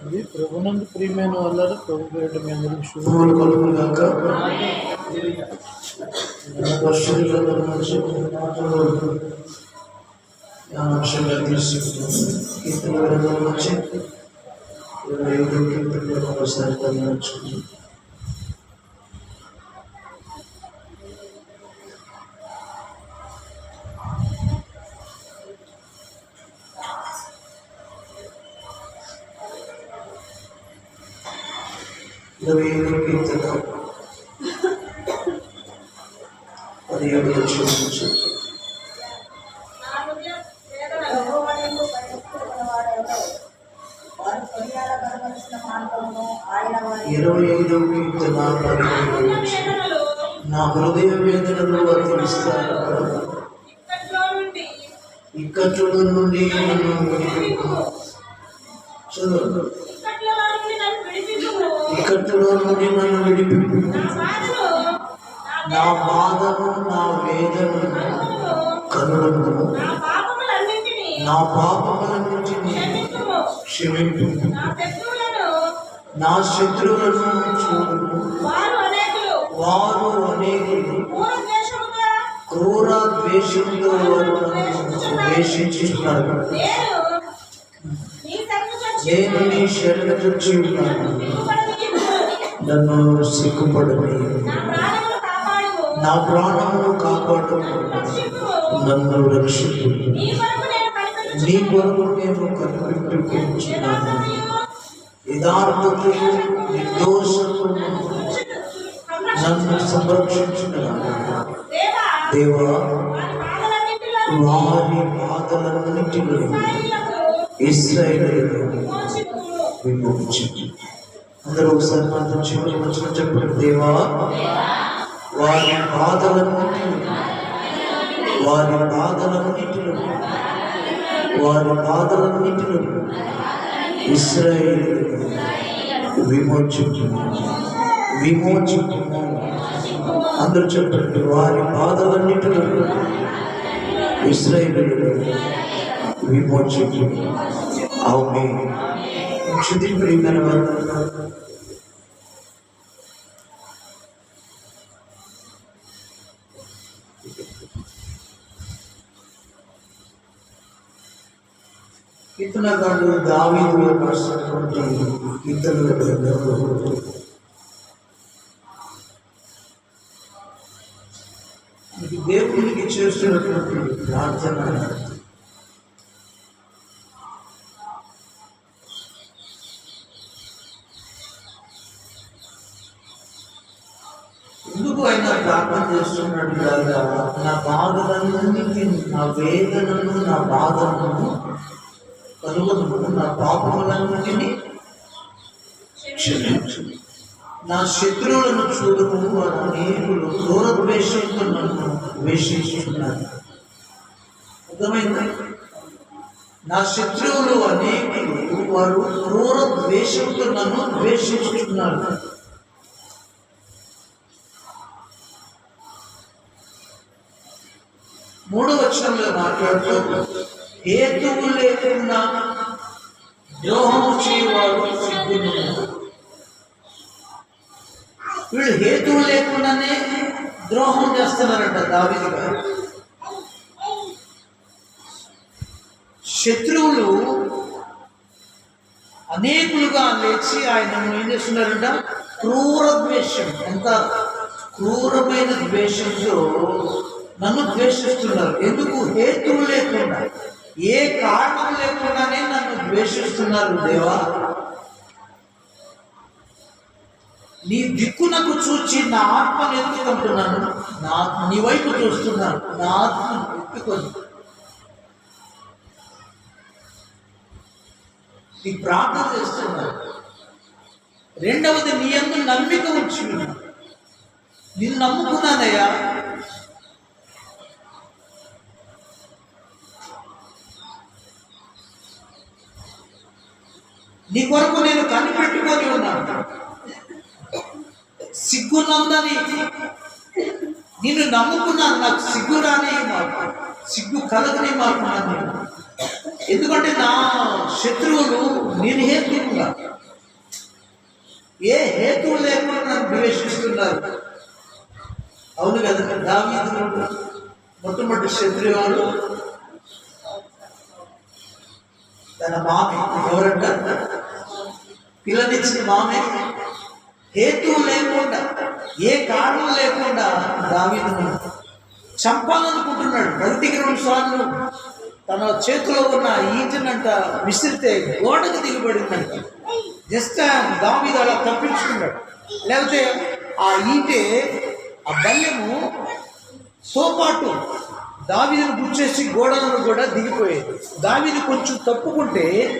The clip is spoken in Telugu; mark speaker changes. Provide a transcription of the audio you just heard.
Speaker 1: ఇది ప్రభునందు ప్రియమైన వల్ల ప్రభు పేరిట మీ అందరికి శుభ
Speaker 2: శుభములు నుంచి జ్ఞానాంశంగా కీర్తన గ్రంథం నుంచి ఇరవై ఐదు కీర్తనలు ఒకసారి ఇరవై ఐదు కీర్తన పదిహేడు వచ్చిన నుంచి ఇరవై ఐదు కీర్తన పదిహేడు నుంచి నా హృదయ వేదనలు వర్తిస్తారు ఇక్కట్ల నుండి నన్ను చదువు. ఇక్కట్లో నుండి నన్ను విడిపింపు నా బాధను నా వేదనను కనులను నా పాపములన్నింటినీ క్షమింపు. నా శత్రువులను చూడు. వారు అనేకులు క్రూర ద్వేషంతో వారు ద్వేషించున్నారు నేను నీ శరణ చూచి ఉన్నాను. నన్ను సిగ్గుపడని. నా ప్రాణమును కాపాడు నన్ను రక్షించు నీ కొరకు నేను కనిపెట్టుకుంటున్నాను. యథార్థతలు నిర్దోషత్వము నన్ను సంరక్షించుకున్నాను. దేవా వారి బాధలన్నిటిలో ఇస్రాయిల్ విమోచించు అందరూ ఒకసారి మాత్రం చివరి వచ్చిన చెప్పండి దేవా వారి బాధలన్నింటిని వారి బాధలన్నిటిలో వారి బాధలన్నిటిలో ఇస్రాయేలు విమోచించు. విమోచించు. అందరూ చెప్పండి వారి బాధలన్నిటిలో ఇస్రాయేలు విమోచించు. అవును క్షుతి ప్రియమైన వారు కీర్తనగాడు దావీదు రాసినటువంటి కీర్తనల గ్రంథంలో దేవునికి చేస్తున్నటువంటి ప్రార్థన. ఎందుకు ఆయన ప్రార్థన చేస్తున్నాడు కాగా నా బాధలన్నింటినీ నా వేదనను నా బాధలను కలుగును నా పాపములన్నింటినీ క్షమించు. నా శత్రువులను చూడము వారు అనేకులు క్రూరద్వేషంతో నన్ను ద్వేషిస్తున్నారు. అర్థమైందా? నా శత్రువులు అనేకులు వారు క్రూర ద్వేషంతో నన్ను ద్వేషిస్తున్నారు. మూడు వచనంలో మాట్లాడుతూ హేతువు లేకుండా ద్రోహము చేయవాడు సిగ్గునున్నాడు వీళ్ళు హేతువు లేకుండానే ద్రోహం చేస్తున్నారంట దావిది గారు. శత్రువులు అనేకులుగా లేచి ఆయన ఏం చేస్తున్నారంట? క్రూర ద్వేషం. ఎంత క్రూరమైన ద్వేషంతో నన్ను ద్వేషిస్తున్నారు. ఎందుకు? హేతువు లేకుండా. ఏ కారణం లేకుండానే నన్ను ద్వేషిస్తున్నారు దేవా. నీ దిక్కునకు చూచి నా ఆత్మను ఎత్తుకుంటున్నాను నా నీ వైపు చూస్తున్నాను. నా ఆత్మను ఎత్తుకొని నీ ప్రార్థన చేస్తున్నాను. రెండవది నీ అందరూ నమ్మిక ఉంచి నిన్ను నమ్ముకున్నానయ్యా. నీ కొరకు నేను కనిపెట్టుకొని ఉన్నాను సిగ్గునందని నిన్ను నమ్ముకున్నాను నాకు సిగ్గు రానే మాకు. సిగ్గు కలగనే మాకు ఎందుకంటే నా శత్రువులు నేను హేతున్నా ఏ హేతువు లేకుండా నన్ను ప్రవేశిస్తున్నారు అవును కదా దావీదు మొట్టమొదటి శత్రువాడు తన మామ. ఎవరంటారు పిల్లనిచ్చిన మామే. హేతువు లేకుండా ఏ కారణం లేకుండా దావీదును చంపాలనుకుంటున్నాడు. ప్రతికి రెండు సార్లు తన చేతిలో ఉన్న ఈటనంట విసిరితే గోడకు దిగబడిందంట. జస్ట్ దావీదు అలా తప్పించుకున్నాడు. లేకపోతే ఆ ఈటే ఆ బల్యము సోపాటు దావీదును గుర్చేసి గోడలను కూడా దిగిపోయేది. దావీదు కొంచెం తప్పుకుంటే